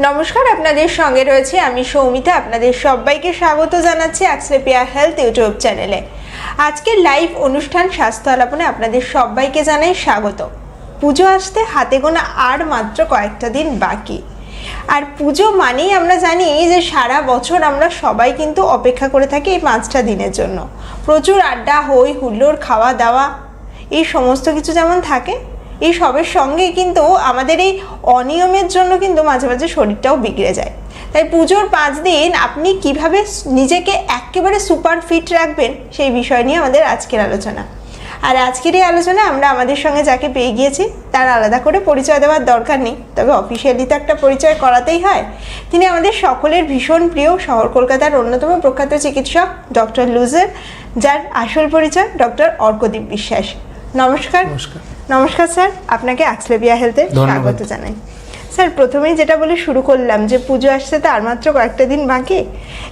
নমস্কার, আপনাদের সঙ্গে রয়েছে আমি সৌমিতা। আপনাদের সবাইকে স্বাগত জানাচ্ছি অ্যাক্সলেপিয়া হেলথ ইউটিউব চ্যানেলে। আজকের লাইভ অনুষ্ঠান স্বাস্থ্য আলাপনে আপনাদের সবাইকে জানাই স্বাগত। পুজো আসতে হাতে গোনা আর মাত্র কয়েকটা দিন বাকি। আর পুজো মানেই আমরা জানি যে সারা বছর আমরা সবাই কিন্তু অপেক্ষা করে থাকি এই পাঁচটা দিনের জন্য। প্রচুর আড্ডা, হই হুল্লোড়, খাওয়া দাওয়া, এই সমস্ত কিছু যেমন থাকে এই সবের সঙ্গে কিন্তু আমাদের এই অনিয়মের জন্য কিন্তু মাঝে মাঝে শরীরটাও বিগড়ে যায়। তাই পুজোর পাঁচ দিন আপনি কীভাবে নিজেকে একেবারে সুপার ফিট রাখবেন সেই বিষয় নিয়ে আমাদের আজকের আলোচনা। আর আজকের এই আলোচনায় আমরা আমাদের সঙ্গে যাকে পেয়ে গিয়েছি, তার আলাদা করে পরিচয় দেওয়ার দরকার নেই। তবে অফিসিয়ালি তো একটা পরিচয় করাতেই হয়। তিনি আমাদের সকলের ভীষণ প্রিয় শহর কলকাতার অন্যতম প্রখ্যাত চিকিৎসক ডক্টর লুজার, যার আসল পরিচয় ডক্টর অর্কদীপ বিশ্বাস। নমস্কার। নমস্কার। নমস্কার স্যার। আপনাকে অ্যাক্সলেবিয়া হেলথে স্বাগত জানাই। স্যার প্রথমেই যেটা বলে শুরু করলাম যে পুজো আসছে তো আর মাত্র কয়েকটা দিন বাকি।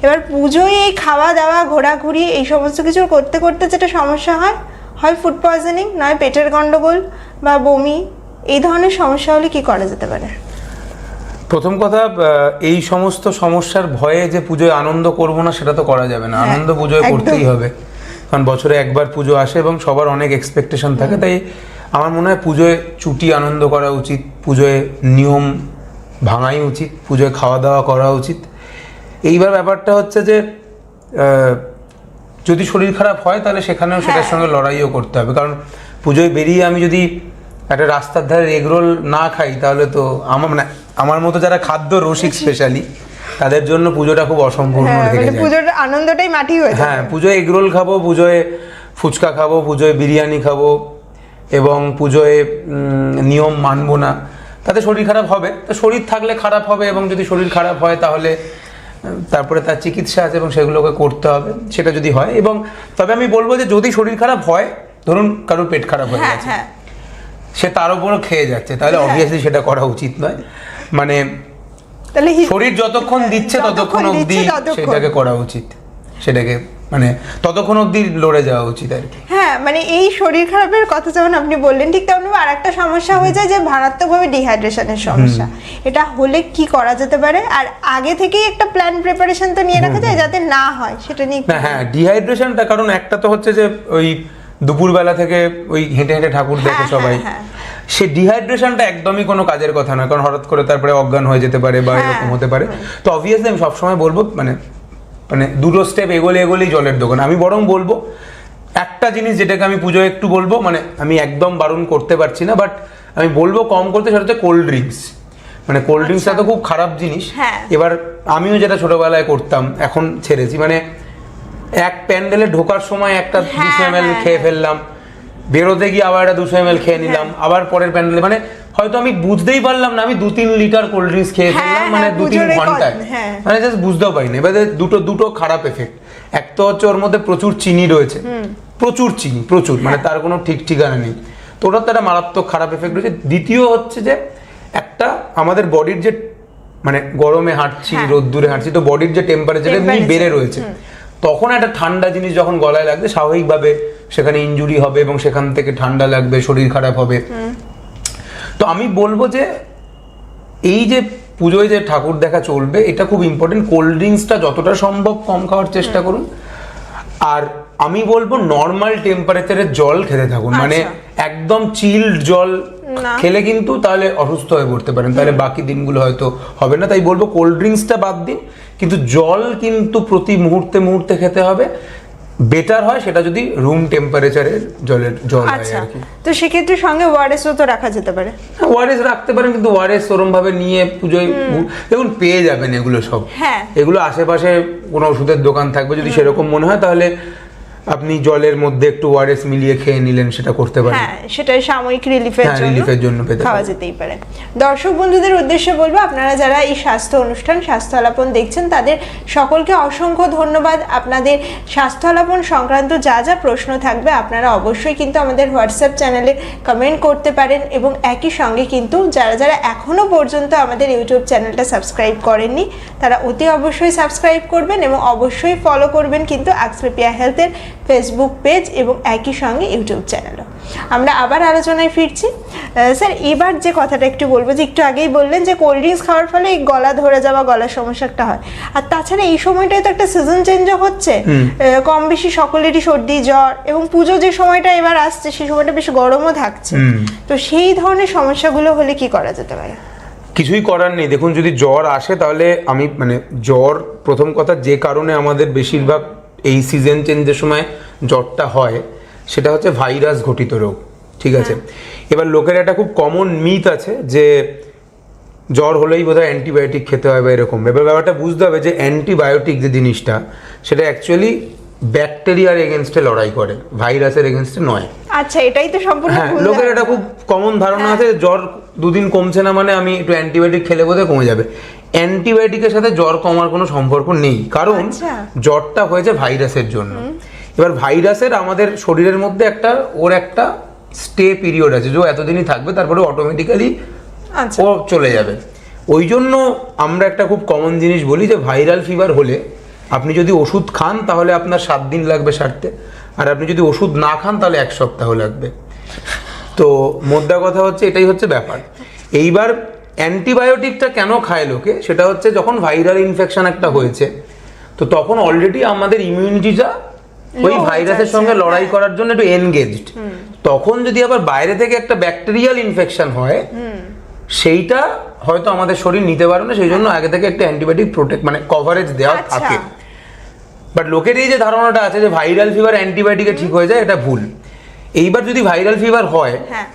এবার পুজোয় এই খাওয়া দাওয়া ঘোরাঘুরি এই সমস্ত কিছু করতে করতে যেটা সমস্যা হয় হয় ফুড পয়জনিং নয় পেটের গণ্ডগোল বা বমি এই ধরনের সমস্যা হলে কি করা যেতে পারে? প্রথম কথা এই সমস্ত সমস্যার ভয়ে যে পুজোয় আনন্দ করব না সেটা তো করা যাবে না। হ্যাঁ, আনন্দ পুজোয় করতেই হবে। কারণ বছরে একবার পুজো আসে এবং সবার অনেক এক্সপেকটেশন থাকে তাই আমার মনে হয় পুজোয় চুটি আনন্দ করা উচিত পুজোয় নিয়ম ভাঙাই উচিত পুজোয় খাওয়া দাওয়া করা উচিত। এইবার ব্যাপারটা হচ্ছে যে যদি শরীর খারাপ হয় তাহলে সেখানেও সেটার হ্যাঁ। সঙ্গে লড়াইও করতে হবে। কারণ পুজোয় বেরিয়ে আমি যদি একটা রাস্তার ধারে এগরোল না খাই তাহলে তো আমার মানে আমার মতো যারা খাদ্য রসিক স্পেশালি তাদের জন্য পুজোটা খুব অসম্পূর্ণ হ্যাঁ থেকে মানে যায়। পুজোর আনন্দটাই মাটি হয়ে হ্যাঁ পুজোয় এগরোল খাব পুজোয় ফুচকা খাব পুজোয় বিরিয়ানি খাব এবং পুজোয় নিয়ম মানবো না। তাতে শরীর খারাপ হবে। তো শরীর থাকলে খারাপ হবে এবং যদি শরীর খারাপ হয় তাহলে তারপরে তার চিকিৎসা আছে এবং সেগুলোকে করতে হবে সেটা যদি হয়। এবং তবে আমি বলব যে যদি শরীর খারাপ হয় ধরুন কারোর পেট খারাপ হয়ে হ্যাঁ গেছে হ্যাঁ। সে তার উপরও খেয়ে যাচ্ছে। তাহলে হ্যাঁ। অবভিয়াসলি সেটা করা উচিত নয়। মানে শরীর যতক্ষণ দিচ্ছে ততক্ষণ অবধি সেটাকে করা উচিত। সেটাকে মানে ততক্ষণ অবধি লড়ে যাওয়া উচিত আর কি। হ্যাঁ মানে এই শরীর খারাপের কথা যেমন আপনি বললেন ঠিক তেমন আর একটা সমস্যা হয়ে যায় যে মারাত্মকভাবে ডিহাইড্রেশনের সমস্যা। এটা হলে কি করা যেতে পারে? আর আগে থেকেই একটা প্ল্যান প্রিপারেশন তো নিয়ে রাখা যায় যাতে না হয় সেটা নিয়ে না হ্যাঁ ডিহাইড্রেশনটা কারণ একটা তো হচ্ছে যে ওই দুপুরবেলা থেকে ওই হেঁটে হেঁটে ঠাকুর দেখে হ্যাঁ, সবাই। হ্যাঁ, সে ডিহাইড্রেশনটা একদমই কোনো কাজের কথা নয় কারণ হঠাৎ করে তারপরে অজ্ঞান হয়ে যেতে পারে বা হ্যাঁ। এরকম হতে পারে। তো অবভিয়াসলি আমি সবসময় বলব মানে মানে দুটো স্টেপ এগোলে এগোলেই জলের দোকান। আমি বরং বলব একটা জিনিস যেটাকে আমি পুজোয় একটু বলব মানে আমি একদম বারণ করতে পারছি না বাট আমি বলব কম করতে সেটা হচ্ছে কোল্ড ড্রিঙ্কস মানে কোল্ড ড্রিঙ্কসটা তো খুব খারাপ জিনিস। হ্যাঁ। এবার আমিও যেটা ছোটোবেলায় করতাম এখন ছেড়েছি। মানে এক প্যান্ডেলে ঢোকার সময় একটা হ্যাঁ, দুশো এম হ্যাঁ, খেয়ে ফেললাম। বেরোতে গিয়ে আবার একটা দুশো এম খেয়ে নিলাম আবার পরের প্যান্ডেলে মানে হয়তো আমি বুঝতেই পারলাম না আমি দু তিন লিটার কোল্ড ড্রিঙ্কস খেয়ে হ্যাঁ, ফেললাম মানে হ্যাঁ, দু তিন ঘন্টায়। হ্যাঁ। মানে জাস্ট বুঝতেও পারিনি। এবারে দুটো দুটো খারাপ এফেক্ট এক তো হচ্ছে ওর মধ্যে প্রচুর চিনি রয়েছে। প্রচুর চিনি প্রচুর মানে হ্যাঁ। তার কোনো ঠিক ঠিকানা নেই। তো ওটার তো একটা মারাত্মক খারাপ এফেক্ট রয়েছে। দ্বিতীয় হচ্ছে যে একটা আমাদের বডির যে মানে গরমে হাঁটছি হ্যাঁ। রোদ্দুরে হাঁটছি তো বডির যে টেম্পারেচার এমনি বেড়ে রয়েছে। তখন একটা ঠান্ডা জিনিস যখন গলায় লাগবে স্বাভাবিকভাবে সেখানে ইনজুরি হবে এবং সেখান থেকে ঠান্ডা লাগবে শরীর খারাপ হবে। তো আমি বলব যে এই যে পুজোয় যে ঠাকুর দেখা চলবে এটা খুব ইম্পর্টেন্ট কোল্ড ড্রিঙ্কসটা যতটা সম্ভব কম খাওয়ার চেষ্টা করুন। আর আমি বলব নর্মাল টেম্পারেচারের জল খেতে থাকুন। মানে আচ্ছা। একদম চিল্ড জল খেলে কিন্তু তাহলে অসুস্থ হয়ে পড়তে পারেন। তাহলে বাকি দিনগুলো হয়তো হবে না। তাই বলব কোল্ড ড্রিঙ্কসটা বাদ দিন। কিন্তু জল কিন্তু প্রতি মুহূর্তে মুহূর্তে খেতে হবে। বেটার হয় সেটা যদি রুম টেম্পারেচারের জলের জল হয় আচ্ছা। আর কি। তো সেক্ষেত্রে সঙ্গে ওয়ারেসও তো রাখা যেতে পারে। ওয়ারেস রাখতে পারেন কিন্তু ওয়ারেস ওরম ভাবে নিয়ে পুজোয় দেখুন পেয়ে যাবেন এগুলো সব। হ্যাঁ। এগুলো আশেপাশে কোনো ওষুধের দোকান থাকবে যদি সেরকম মনে হয় তাহলে আপনি জলের মধ্যে একটু ওয়ারেস মিলিয়ে খেয়ে নিলেন সেটা করতে পারেন। হ্যাঁ সেটাই সাময়িক রিলিফের হ্যাঁ, জন্য relief-এর জন্য পেতে খাওয়া যেতেই পারে। দর্শক বন্ধুদের উদ্দেশ্যে বলব আপনারা যারা এই স্বাস্থ্য অনুষ্ঠান স্বাস্থ্য আলাপন দেখছেন তাদের সকলকে অসংখ্য ধন্যবাদ। আপনাদের স্বাস্থ্য আলাপন সংক্রান্ত যা যা প্রশ্ন থাকবে আপনারা অবশ্যই কিন্তু আমাদের হোয়াটসঅ্যাপ চ্যানেলে কমেন্ট করতে পারেন এবং একই সঙ্গে কিন্তু যারা যারা এখনও পর্যন্ত আমাদের ইউটিউব চ্যানেলটা সাবস্ক্রাইব করেননি তারা অতি অবশ্যই সাবস্ক্রাইব করবেন এবং অবশ্যই ফলো করবেন কিন্তু অ্যাক্সলেপিয়া হেলথের ফেসবুক পেজ এবং একই সঙ্গে ইউটিউব চ্যানেলও আমরা আবার আলোচনায় ফিরছি। স্যার এবার যে কথাটা একটু বলব যে একটু আগেই বললেন যে কোল্ড ড্রিঙ্কস খাওয়ার ফলে এই গলা ধরে যাওয়া গলার সমস্যাটা হয়। আর তাছাড়া এই সময়টায় তো একটা সিজন চেঞ্জও হচ্ছে। কম বেশি সকলেরই সর্দি জ্বর এবং পুজো যে সময়টা এবার আসছে সেই সময়টা বেশ গরমও থাকছে। তো সেই ধরনের সমস্যাগুলো হলে কি করা যেতে পারে? কিছুই করার নেই। দেখুন যদি জ্বর আসে তাহলে আমি মানে জ্বর প্রথম কথা যে কারণে আমাদের বেশিরভাগ এই সিজন চেঞ্জের সময় জ্বরটা হয় সেটা হচ্ছে ভাইরাস ঘটিত রোগ ঠিক আছে? এবার লোকের একটা খুব কমন মিথ আছে যে জ্বর হলেই বোধহয় অ্যান্টিবায়োটিক খেতে হয় বা এরকম। এবার ব্যাপারটা বুঝতে হবে যে অ্যান্টিবায়োটিক যে জিনিসটা সেটা অ্যাকচুয়ালি ব্যাকটেরিয়ার এগেনস্টে লড়াই করে ভাইরাসের এগেনস্টে নয়। আচ্ছা এটাই তো সম্পূর্ণ হ্যাঁ লোকের। এটা খুব কমন ধারণা আছে জ্বর দুদিন কমছে না মানে আমি একটু অ্যান্টিবায়োটিক খেলে বোধহয় কমে যাবে। অ্যান্টিবায়োটিকের সাথে জ্বর কমার কোনো সম্পর্ক নেই। কারণ আচ্ছা। জ্বরটা হয়েছে ভাইরাসের জন্য। এবার ভাইরাসের আমাদের শরীরের মধ্যে একটা ওর একটা স্টে পিরিয়ড আছে। যে এতদিনই থাকবে তারপরে অটোমেটিক্যালি আচ্ছা। ও চলে যাবে। ওই জন্য আমরা একটা খুব কমন জিনিস বলি যে ভাইরাল ফিভার হলে আপনি যদি ওষুধ খান তাহলে আপনার সাত দিন লাগবে সারতে। আর আপনি যদি ওষুধ না খান তাহলে এক সপ্তাহ লাগবে। তো মোদ্দা কথা হচ্ছে এটাই হচ্ছে ব্যাপার। এইবার অ্যান্টিবায়োটিকটা কেন খায় লোকে? সেটা হচ্ছে যখন ভাইরাল ইনফেকশন একটা হয়েছে তো তখন অলরেডি আমাদের ইমিউনিটিটা ওই ভাইরাসের সঙ্গে লড়াই হ্যাঁ। করার জন্য একটু এনগেজড তখন যদি আবার বাইরে থেকে একটা ব্যাকটেরিয়াল ইনফেকশন হয় সেইটা হয়তো আমাদের শরীর নিতে পারে না সেই জন্য আগে থেকে একটা অ্যান্টিবায়োটিক প্রোটেক্ট মানে কভারেজ দেওয়া আচ্ছা। থাকে। বাট লোকের এই যে ধারণাটা আছে যে ভাইরাল ফিভার অ্যান্টিবায়োটিকে ঠিক হয়ে যায় এটা ভুল। এইবার যদি ভাইরাল ফিভার হয় হ্যাঁ।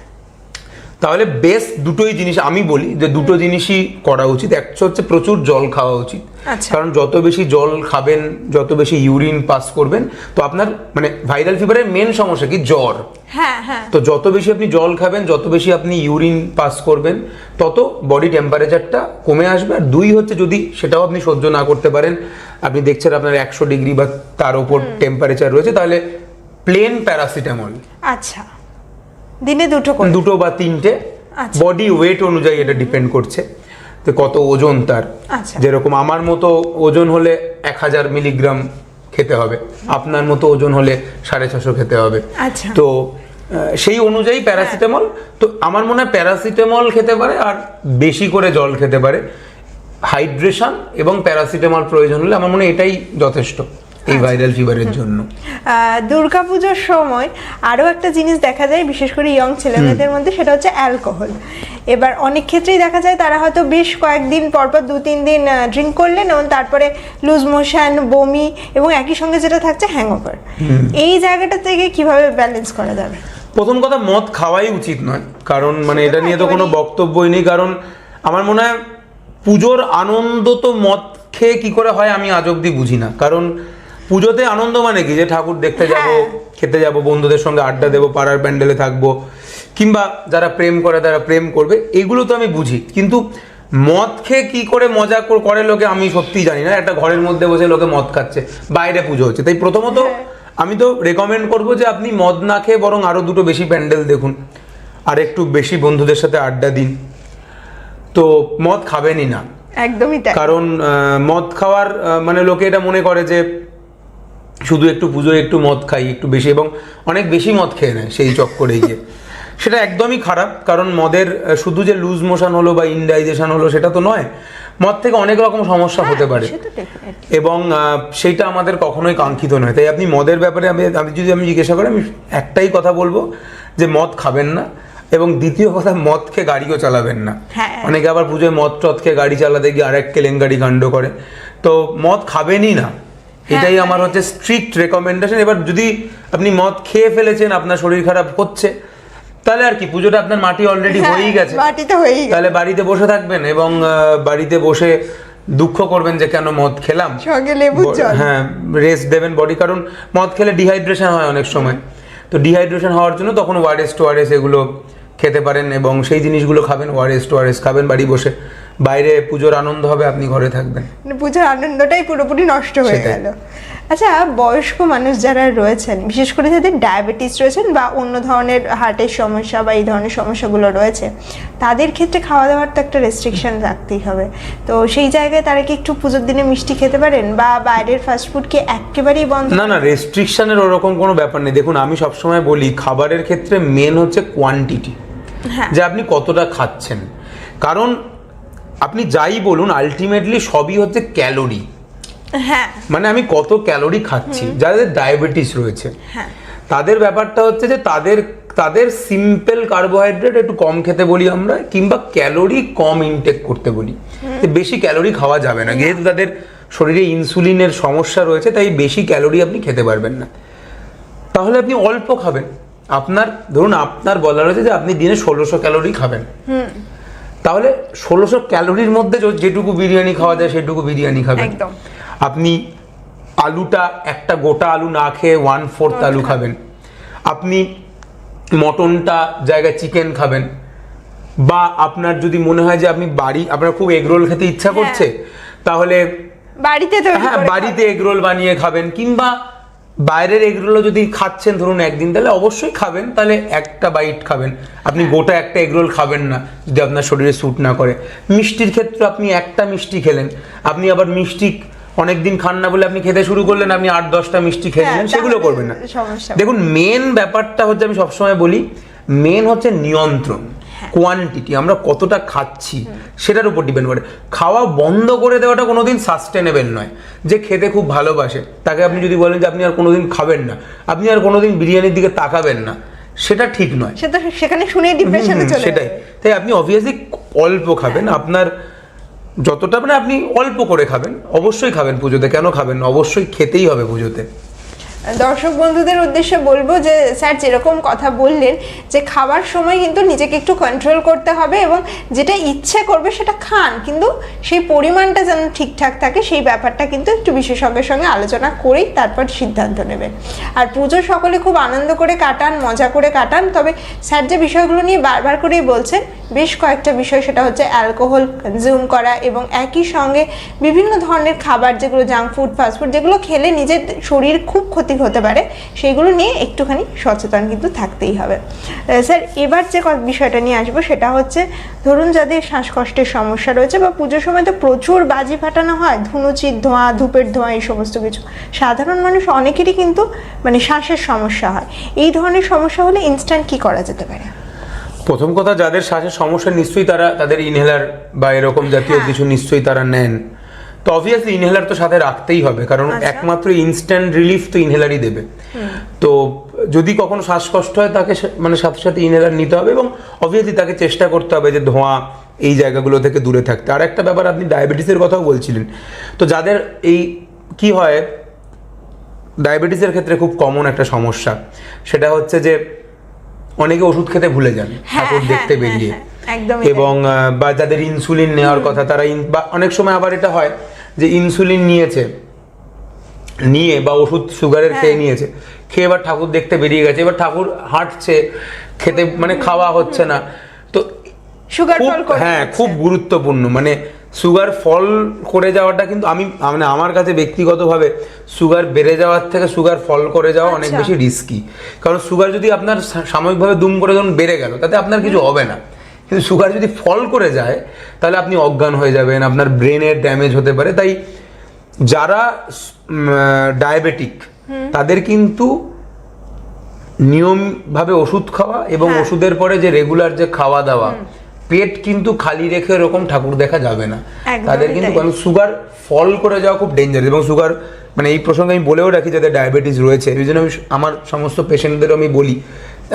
তাহলে বেস্ট দুটোই জিনিস আমি বলি যে দুটো জিনিসই করা উচিত। একটা হচ্ছে প্রচুর জল খাওয়া উচিত। আচ্ছা। কারণ যত বেশি জল খাবেন যত বেশি ইউরিন পাস করবেন তো আপনার মানে ভাইরাল ফিভারের মেন সমস্যা কি? জ্বর। হ্যাঁ হ্যাঁ। তো যত বেশি আপনি জল খাবেন যত বেশি আপনি ইউরিন পাস করবেন তত বডি টেম্পারেচারটা কমে আসবে। আর দুই হচ্ছে যদি সেটাও আপনি সহ্য না করতে পারেন আপনি দেখছেন আপনার একশো ডিগ্রি বা তার উপর টেম্পারেচার রয়েছে তাহলে প্লেন প্যারাসিটামল আচ্ছা। দিনে দুটো করে দুটো বা তিনটে আচ্ছা। বডি ওয়েট অনুযায়ী এটা ডিপেন্ড করছে তো কত ওজন তার আচ্ছা। যেরকম আমার মতো ওজন হলে এক হাজার মিলিগ্রাম খেতে হবে আপনার মতো ওজন হলে সাড়ে ছশো খেতে হবে আচ্ছা। তো সেই অনুযায়ী প্যারাসিটামল তো আমার মনে হয় প্যারাসিটামল খেতে পারে আর বেশি করে জল খেতে পারে হাইড্রেশন এবং প্যারাসিটামল প্রয়োজন হলে আমার মনে হয় এটাই যথেষ্ট এই ভাইরাল ফিভারের জন্য। দুর্গাপুজোর সময় আরও একটা জিনিস দেখা যায় বিশেষ করে ইয়ং ছেলেমেয়েদের মধ্যে সেটা হচ্ছে অ্যালকোহল এবার অনেক ক্ষেত্রেই দেখা যায় তারা হয়তো বেশ কয়েকদিন পরপর দু তিন দিন ড্রিঙ্ক করলেন এবং তারপরে লুজ মোশন বমি এবং একই সঙ্গে যেটা থাকছে হ্যাংওভার এই জায়গাটা থেকে কীভাবে ব্যালেন্স করা যাবে? প্রথম কথা মদ খাওয়াই উচিত নয়। কারণ মানে এটা নিয়ে তো কোনো বক্তব্যই নেই। কারণ আমার মনে হয় পুজোর আনন্দ তো মদ খেয়ে কী করে হয় আমি আজ অব্দি বুঝি না। কারণ পুজোতে আনন্দ মানে কি? যে ঠাকুর দেখতে যাব হ্যাঁ। খেতে যাব বন্ধুদের সঙ্গে আড্ডা দেবো পাড়ার প্যান্ডেলে থাকব কিংবা যারা প্রেম করে তারা প্রেম করবে এগুলো তো আমি বুঝি। কিন্তু মদ খেয়ে কি করে মজা কর- লোকে আমি সত্যিই জানি না। একটা ঘরের মধ্যে বসে লোকে মদ খাচ্ছে। বাইরে পুজো হচ্ছে। তাই প্রথমত আমি তো রেকমেন্ড করব যে আপনি মদ না খেয়ে বরং আরও দুটো বেশি প্যান্ডেল দেখুন। আর একটু বেশি বন্ধুদের সাথে আড্ডা দিন। তো মদ খাবেনই না। একদমই তাই। কারণ মদ খাওয়ার মানে লোকে এটা মনে করে যে শুধু একটু পুজোয় একটু মদ খাই একটু বেশি এবং অনেক বেশি মদ খেয়ে নেয় সেই চক্করে গিয়ে। সেটা একদমই খারাপ কারণ মদের শুধু যে লুজ মোশন হলো বা ইনডাইজেশন হলো সেটা তো নয় মদ থেকে অনেক রকম সমস্যা হতে পারে। definitely। এবং সেইটা আমাদের কখনোই কাঙ্ক্ষিত নয়। তাই আপনি মদের ব্যাপারে আমি আমি যদি আমি জিজ্ঞাসা করি আমি একটাই কথা বলব যে মদ খাবেন না এবং দ্বিতীয় কথা মদ খেয়ে গাড়িও চালাবেন না। হ্যাঁ। অনেকে আবার পুজোয় মদ টদ খেয়ে গাড়ি চালাতে গিয়ে আরেক কেলেঙ্কারি কাণ্ড করে। তো মদ খাবেনই না। এটাই আমার হচ্ছে স্ট্রিক্ট রেকমেন্ডেশন এবার যদি আপনি মদ খেয়ে ফেলেছেন আপনার শরীর খারাপ হচ্ছে তাহলে আর কি পুজোটা আপনার মাটি অলরেডি হ্যাঁ, হয়েই গেছে। মাটিতে হয়েই গেছে। তাহলে বাড়িতে বসে থাকবেন এবং বাড়িতে বসে দুঃখ করবেন যে কেন মদ খেলাম। সঙ্গে লেবুর ব- জল। হ্যাঁ রেস্ট দেবেন বডি কারণ মদ খেলে ডিহাইড্রেশন হয় অনেক সময়। তো ডিহাইড্রেশন হওয়ার জন্য তখন ওয়ারেস টোয়ারেস এগুলো খেতে পারেন এবং সেই জিনিসগুলো খাবেন ওয়ারেস টোয়ারেস খাবেন বাড়ি বসে। বাইরে পুজোর আনন্দ হবে আপনি ঘরে থাকবেন। মানে পুজোর আনন্দটাই পুরোপুরি নষ্ট হয়ে। গেল। আচ্ছা বয়স্ক মানুষ যারা রয়েছেন বিশেষ করে যাদের ডায়াবেটিস রয়েছেন বা অন্য ধরনের হার্টের সমস্যা বা এই ধরনের সমস্যাগুলো রয়েছে তাদের ক্ষেত্রে খাওয়া দাওয়ার তো একটা রেস্ট্রিকশন রাখতেই হবে। তো সেই জায়গায় তারা কি একটু পুজোর দিনে মিষ্টি খেতে পারেন বা বাইরের ফাস্টফুড কি একেবারেই বন্ধ? না না রেস্ট্রিকশনের ওরকম কোনো ব্যাপার নেই। দেখুন আমি সবসময় বলি খাবারের ক্ষেত্রে মেন হচ্ছে কোয়ান্টিটি হ্যাঁ। যে আপনি কতটা খাচ্ছেন। কারণ আপনি যাই বলুন আলটিমেটলি সবই হচ্ছে ক্যালোরি হ্যাঁ। মানে আমি কত ক্যালোরি খাচ্ছি যাদের ডায়াবেটিস রয়েছে। হ্যাঁ। তাদের ব্যাপারটা হচ্ছে যে তাদের তাদের সিম্পল কার্বোহাইড্রেট একটু কম খেতে বলি আমরা কিংবা ক্যালোরি কম ইনটেক করতে বলি। বেশি ক্যালোরি খাওয়া যাবে না যেহেতু তাদের শরীরে ইনসুলিনের সমস্যা রয়েছে তাই বেশি ক্যালোরি আপনি খেতে পারবেন না। তাহলে আপনি অল্প খাবেন। আপনার ধরুন আপনার বলা রয়েছে যে আপনি দিনে ষোলোশো ক্যালোরি খাবেন। তাহলে ষোলোশো ক্যালোরির মধ্যে যেটুকু বিরিয়ানি খাওয়া যায় সেটুকু বিরিয়ানি খাবেন একদম। আপনি আলুটা একটা গোটা আলু না খেয়ে ওয়ান ফোর্থ আলু খাবেন। আপনি মটনটা জায়গায় চিকেন খাবেন। বা আপনার যদি মনে হয় যে আপনি বাড়ি আপনার খুব এগরোল খেতে ইচ্ছা হ্যাঁ। করছে তাহলে বাড়িতে হ্যাঁ বাড়িতে এগরোল বানিয়ে খাবেন কিংবা বাইরের এগরোলও যদি খাচ্ছেন ধরুন একদিন তাহলে অবশ্যই খাবেন। তাহলে একটা বাইট খাবেন। আপনি হ্যাঁ। গোটা একটা এগরোল খাবেন না যদি আপনার শরীরে স্যুট না করে। মিষ্টির ক্ষেত্রে আপনি একটা মিষ্টি খেলেন। আপনি আবার মিষ্টি অনেকদিন খান না বলে আপনি খেতে শুরু করলেন আপনি আট দশটা মিষ্টি খেয়ে হ্যাঁ, নিলেন সেগুলো করবেন না। দেখুন মেন ব্যাপারটা হচ্ছে আমি সবসময় বলি মেন হচ্ছে নিয়ন্ত্রণ। কোয়ান্টিটি আমরা কতটা খাচ্ছি সেটার উপর ডিপেন্ড করে। খাওয়া বন্ধ করে দেওয়াটা কোনোদিন সাস্টেনেবেল নয়। যে খেতে খুব ভালোবাসে তাকে আপনি যদি বলেন যে আপনি আর কোনোদিন খাবেন না আপনি আর কোনোদিন বিরিয়ানির দিকে তাকাবেন না সেটা ঠিক নয়। সেটা সেখানে শুনে ডিপ্রেশনে চলে সেটাই। তাই আপনি অবভিয়াসলি অল্প খাবেন। আপনার যতটা মানে আপনি অল্প করে খাবেন অবশ্যই খাবেন পুজোতে। কেন খাবেন না? অবশ্যই খেতেই হবে পুজোতে। দর্শক বন্ধুদের উদ্দেশ্যে বলব যে, স্যার যেরকম কথা বললেন যে, খাবার সময় কিন্তু নিজেকে একটু কন্ট্রোল করতে হবে এবং যেটা ইচ্ছে করবে সেটা খান। কিন্তু সেই পরিমাণটা যেন ঠিকঠাক থাকে, সেই ব্যাপারটা কিন্তু একটু বিশেষজ্ঞের সঙ্গে আলোচনা করেই তারপর সিদ্ধান্ত নেবেন। আর পুজো সকলে খুব আনন্দ করে কাটান, মজা করে কাটান। তবে স্যার যে বিষয়গুলো নিয়ে বারবার করেই বলছেন, বেশ কয়েকটা বিষয়, সেটা হচ্ছে অ্যালকোহল কনজিউম করা এবং একই সঙ্গে বিভিন্ন ধরনের খাবার, যেগুলো জাঙ্ক ফুড ফাস্টফুড যেগুলো খেলে নিজের শরীর খুব ক্ষতি হতে পারে সেইগুলো নিয়ে একটুখানি সচেতন কিন্তু থাকতেই হবে। স্যার এবার যে বিষয়টা নিয়ে আসব সেটা হচ্ছে ধরুন যাদের শ্বাসকষ্টের সমস্যা রয়েছে বা পুজোর সময় তো প্রচুর বাজি ফাটানো হয় ধুনুচির ধোঁয়া ধূপের ধোঁয়া এই সমস্ত কিছু। সাধারণ মানুষ অনেকেরই কিন্তু মানে শ্বাসের সমস্যা হয়। এই ধরনের সমস্যা হলে ইনস্ট্যান্ট কি করা যেতে পারে? প্রথম কথা যাদের শ্বাসের সমস্যা নিশ্চয়ই তারা তাদের ইনহেলার বা এরকম জাতীয় হ্যাঁ। কিছু নিশ্চয়ই তারা নেন। তো অবভিয়াসলি ইনহেলার তো সাথে রাখতেই হবে কারণ আচ্ছা। একমাত্র ইনস্ট্যান্ট রিলিফ তো ইনহেলারই দেবে। তো যদি কখনো শ্বাসকষ্ট হয় তাকে মানে সাথে সাথে ইনহেলার নিতে হবে এবং অবভিয়াসলি তাকে চেষ্টা করতে হবে যে ধোঁয়া এই জায়গাগুলো থেকে দূরে থাকতে। আর একটা ব্যাপার আপনি ডায়াবেটিসের কথাও বলছিলেন। তো যাদের এই কি হয় ডায়াবেটিসের ক্ষেত্রে খুব কমন একটা সমস্যা। সেটা হচ্ছে যে অনেকে ওষুধ খেতে ভুলে যান হ্যাঁ, ঠাকুর হ্যাঁ, দেখতে হ্যাঁ, বেরিয়ে। এবং বা যাদের ইনসুলিন নেওয়ার কথা তারা বা অনেক সময় আবার এটা হয় যে ইনসুলিন নিয়েছে নিয়ে বা ওষুধ সুগারের হ্যাঁ। খেয়ে নিয়েছে খেয়ে এবার ঠাকুর দেখতে বেরিয়ে গেছে এবার ঠাকুর হাঁটছে খেতে মানে খাওয়া হচ্ছে না। তো সুগার হ্যাঁ খুব গুরুত্বপূর্ণ মানে সুগার ফল করে যাওয়াটা কিন্তু আমি মানে আমার কাছে ব্যক্তিগতভাবে সুগার বেড়ে যাওয়ার থেকে সুগার ফল করে যাওয়া অনেক আচ্ছা। বেশি রিস্কি কারণ সুগার যদি আপনার সাময়িকভাবে দুম করে যখন বেড়ে গেল তাতে আপনার কিছু হবে না। কিন্তু সুগার যদি ফল করে যায় তাহলে আপনি অজ্ঞান হয়ে যাবেন আপনার ব্রেনের ড্যামেজ হতে পারে। তাই যারা ডায়াবেটিক তাদের কিন্তু নিয়মভাবে ওষুধ খাওয়া এবং হ্যাঁ। ওষুধের পরে যে রেগুলার যে খাওয়া দাওয়া পেট কিন্তু খালি রেখে এরকম ঠাকুর দেখা যাবে না। তাদের কিন্তু কারণ সুগার ফল করে যাওয়া খুব ডেঞ্জার এবং সুগার মানে এই প্রসঙ্গে আমি বলেও রাখি যাদের ডায়াবেটিস রয়েছে এই জন্য আমি আমার সমস্ত পেশেন্টদেরও আমি বলি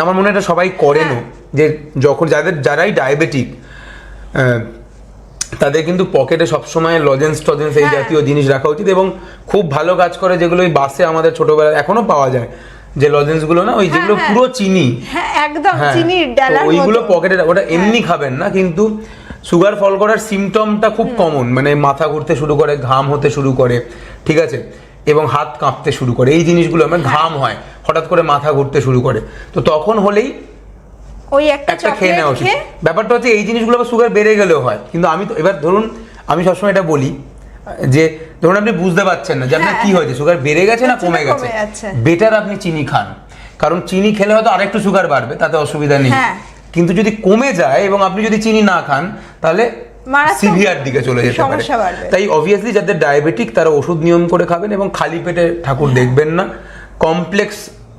আমার মনে হয় এটা সবাই করেনও হ্যাঁ। যে যখন যাদের যারাই ডায়াবেটিক তাদের কিন্তু পকেটে সবসময় লজেন্স টজেন্স এই হ্যাঁ। জাতীয় জিনিস রাখা উচিত এবং খুব ভালো কাজ করে যেগুলো ওই বাসে আমাদের ছোটবেলায় এখনও পাওয়া যায়। যে লজেন্সগুলো না ওই যেগুলো হ্যাঁ। পুরো চিনি। হ্যাঁ একদম হ্যাঁ, তো ডালার ওইগুলো পকেটে ওটা এমনি খাবেন না কিন্তু সুগার ফল করার সিমটমটা খুব কমন মানে মাথা ঘুরতে শুরু করে ঘাম হতে শুরু করে ঠিক আছে? এবং হাত কাঁপতে শুরু করে এই জিনিসগুলো মানে ঘাম হয় হঠাৎ করে মাথা ঘুরতে শুরু করে। তো তখন হলেই ওই একটা খেয়ে নেওয়া উচিত। ব্যাপারটা হচ্ছে এই জিনিসগুলো আবার সুগার বেড়ে গেলেও হয়। কিন্তু আমি তো এবার ধরুন আমি সবসময় এটা বলি যে ধরুন আপনি বুঝতে পারছেন না যে আপনার হ্যাঁ। কি হয়েছে সুগার বেড়ে গেছে না কমে গেছে? বেটার আপনি চিনি খান। কারণ চিনি খেলে হয়তো আরেকটু সুগার বাড়বে তাতে অসুবিধা নেই। হ্যাঁ। কিন্তু যদি কমে যায় এবং আপনি যদি চিনি না খান তাহলে সিভিয়ার দিকে চলে যেতে পারে। তাই অবভিয়াসলি যাদের ডায়াবেটিক তারা ওষুধ নিয়ম করে খাবেন এবং খালি পেটে ঠাকুর দেখবেন না। কমপ্লেক্স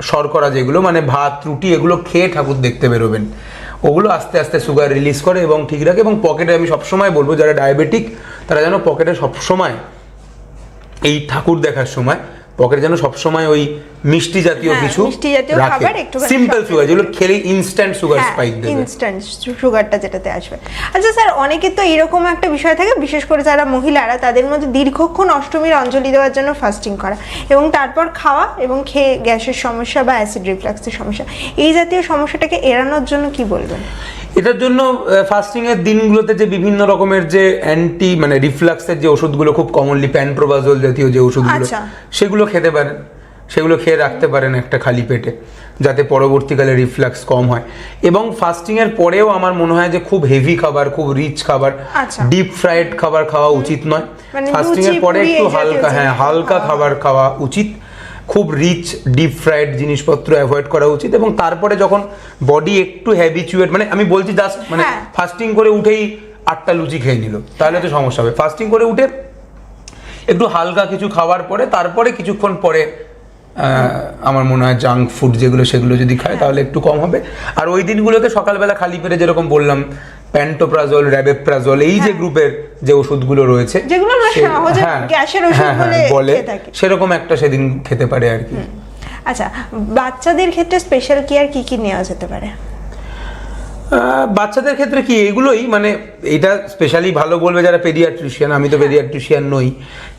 শর্করা যেগুলো মানে ভাত, রুটি, এগুলো খেয়ে ঠাকুর দেখতে বেরোবেন। ওগুলো আস্তে আস্তে সুগার রিলিজ করে এবং ঠিক রাখে এবং পকেটে আমি সবসময় বলব, যারা ডায়াবেটিক তারা যেন পকেটে সবসময় এই ঠাকুর দেখার সময় পকেটে যেন সবসময় ওই মিষ্টি জাতীয় হ্যাঁ, কিছু মিষ্টি জাতীয় খাবার একটু সিম্পল সুগার যেগুলো খেলে ইনস্ট্যান্ট সুগার স্পাইক দেবে। ইনস্ট্যান্ট সুগারটা যেটাতে আসবে। আচ্ছা স্যার অনেকের তো এরকম একটা বিষয় থাকে বিশেষ করে যারা মহিলারা তাদের মধ্যে দীর্ঘক্ষণ অষ্টমীর অঞ্জলি দেওয়ার জন্য ফাস্টিং করা এবং তারপর খাওয়া এবং খেয়ে গ্যাসের সমস্যা বা অ্যাসিড রিফ্লাক্সের সমস্যা। এই জাতীয় সমস্যাটাকে এড়ানোর জন্য কি বলবেন? এটার জন্য ফাস্টিং এর দিনগুলোতে যে বিভিন্ন রকমের যে অ্যান্টি মানে রিফ্লাক্সের যে ওষুধগুলো খুব কমনলি প্যান্ট্রোবাজল জাতীয় যে ওষুধগুলো আচ্ছা। সেগুলো খেতে পারেন। সেগুলো খেয়ে রাখতে পারেন একটা খালি পেটে যাতে পরবর্তীকালে রিফ্লাক্স কম হয়। এবং ফাস্টিং এর পরেও আমার মনে হয় যে খুব হেভি খাবার খুব রিচ খাবার আচ্ছা। ডিপ ফ্রাইড খাবার খাওয়া উচিত নয়। মানে ফাস্টিং এর পরে একটু হালকা হ্যাঁ হালকা খাবার খাওয়া উচিত। খুব রিচ ডিপ ফ্রাইড জিনিসপত্র অ্যাভয়েড করা উচিত এবং তারপরে যখন বডি একটু হ্যাবিচুয়েট মানে আমি বলছি জাস্ট মানে হ্যাঁ। ফাস্টিং করে উঠেই আটটা লুচি খেয়ে নিল তাহলে তো সমস্যা হবে। ফাস্টিং করে উঠে একটু হালকা কিছু খাওয়ার পরে তারপরে কিছুক্ষণ পরে আমার মনে হয় জাঙ্ক ফুড যেগুলো সেগুলো যদি খায় তাহলে একটু কম হবে। আর ওই দিনগুলোতে সকালবেলা খালি পেটে যেরকম বললাম প্যান্টোপ্রাজল র্যাবেপ্রাজল এই যে গ্রুপের যে ওষুধগুলো রয়েছে যেগুলো আমরা সহজে হ্যাঁ, গ্যাসের ওষুধ হ্যাঁ, হ্যাঁ, বলে। সেরকম একটা সেদিন খেতে পারে আর কি। আচ্ছা বাচ্চাদের ক্ষেত্রে স্পেশাল কেয়ার কি কি নেওয়া যেতে পারে? বাচ্চাদের ক্ষেত্রে কি এগুলোই মানে এটা স্পেশালি ভালো বলবে যারা পেডিয়াট্রিশিয়ান আমি তো পেডিয়াট্রিশিয়ান নই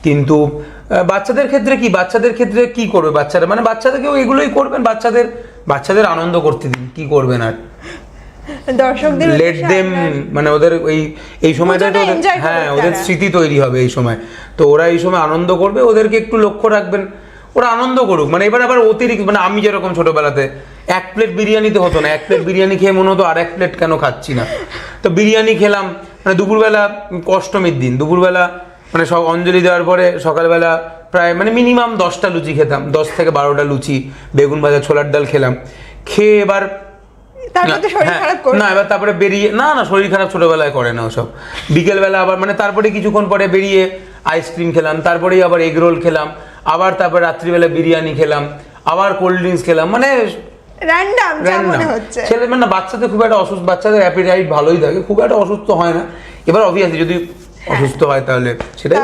কিন্তু বাচ্চাদের ক্ষেত্রে কি বাচ্চাদের ক্ষেত্রে কি করবে বাচ্চারা? মানে বাচ্চাদেরকেও এগুলোই করবেন বাচ্চাদের বাচ্চাদের আনন্দ করতে দিন কি করবেন আর? দর্শকদের লেট দেম মানে ওদের ওই এই সময়টা ওদের- হ্যাঁ ওদের স্মৃতি তৈরি হবে এই সময়। তো ওরা এই সময় আনন্দ করবে ওদেরকে একটু লক্ষ্য রাখবেন। ওরা আনন্দ করুক মানে এবার আবার অতিরিক্ত মানে আমি যেরকম ছোটবেলাতে এক প্লেট বিরিয়ানিতে হতো না এক প্লেট বিরিয়ানি খেয়ে মনে হতো আর এক প্লেট কেন খাচ্ছি না। তো বিরিয়ানি খেলাম মানে দুপুরবেলা অষ্টমীর দিন দুপুরবেলা মানে সব অঞ্জলি দেওয়ার পরে সকালবেলা প্রায় মানে মিনিমাম দশটা লুচি খেতাম দশ থেকে বারোটা লুচি বেগুন ভাজা ছোলার ডাল খেলাম। খেয়ে এবার না, হ্যাঁ, না এবার তারপরে বেরিয়ে না না শরীর খারাপ ছোটবেলায় করে না ওসব। বিকেলবেলা আবার মানে তারপরে কিছুক্ষণ পরে বেরিয়ে আইসক্রিম খেলাম তারপরেই আবার এগ রোল খেলাম আবার তারপর রাত্রিবেলা বিরিয়ানি খেলাম আবার কোল্ড ড্রিঙ্কস খেলাম মানে র্যান্ডাম যা মনে হচ্ছে। ছেলে মানে বাচ্চাদের খুব একটা অসুস্থ বাচ্চাদের অ্যাপিটাইট ভালোই থাকে খুব একটা অসুস্থ হয় না। এবার অবভিয়াসলি যদি অসুস্থ হয় তাহলে সেটা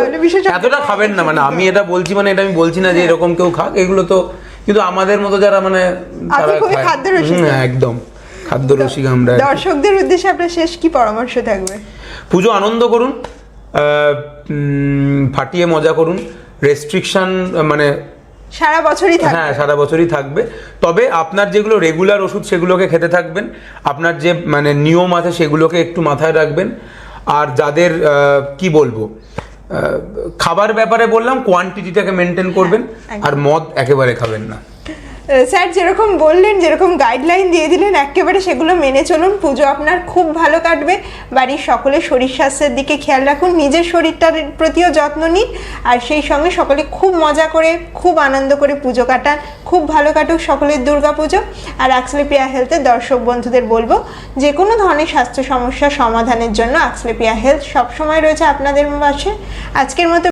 এতটা খাবেন না মানে আমি এটা বলছি মানে এটা আমি বলছি না যে এরকম কেউ খাক এগুলো তো কিন্তু আমাদের মতো যারা মানে তারা একদম। খাদ্য রসিক আমরা দর্শকদের উদ্দেশ্যে আপনার শেষ কি পরামর্শ থাকবে? পুজো আনন্দ করুন ফাটিয়ে মজা করুন রেস্ট্রিকশন মানে সারা বছরই থাকবে। হ্যাঁ সারা বছরই থাকবে। তবে আপনার যেগুলো রেগুলার ওষুধ সেগুলোকে খেতে থাকবেন আপনার যে মানে নিয়ম আছে সেগুলোকে একটু মাথায় রাখবেন। আর যাদের কি বলব খাবার ব্যাপারে বললাম কোয়ান্টিটিটাকে মেনটেন করবেন আর মদ একেবারে খাবেন না। স্যার, যেরকম বললেন, যেরকম গাইডলাইন দিয়ে দিলেন, একেবারে সেগুলো মেনে চলুন। পুজো আপনার খুব ভালো কাটবে। বাড়ির সকলে শরীর স্বাস্থ্যের দিকে খেয়াল রাখুন। নিজের শরীরটার প্রতিও যত্ন নিন। আর সেই সঙ্গে সকলে খুব মজা করে, খুব আনন্দ করে পুজো কাটান। খুব ভালো কাটুক সকলের দুর্গা পুজো। আর আক্সলেপিয়া হেলথের দর্শক বন্ধুদের বলব, যে কোনো ধরনের স্বাস্থ্য সমস্যা সমাধানের জন্য আক্সলেপিয়া হেলথ সবসময় রয়েছে আপনাদের পাশে। আজকের মতো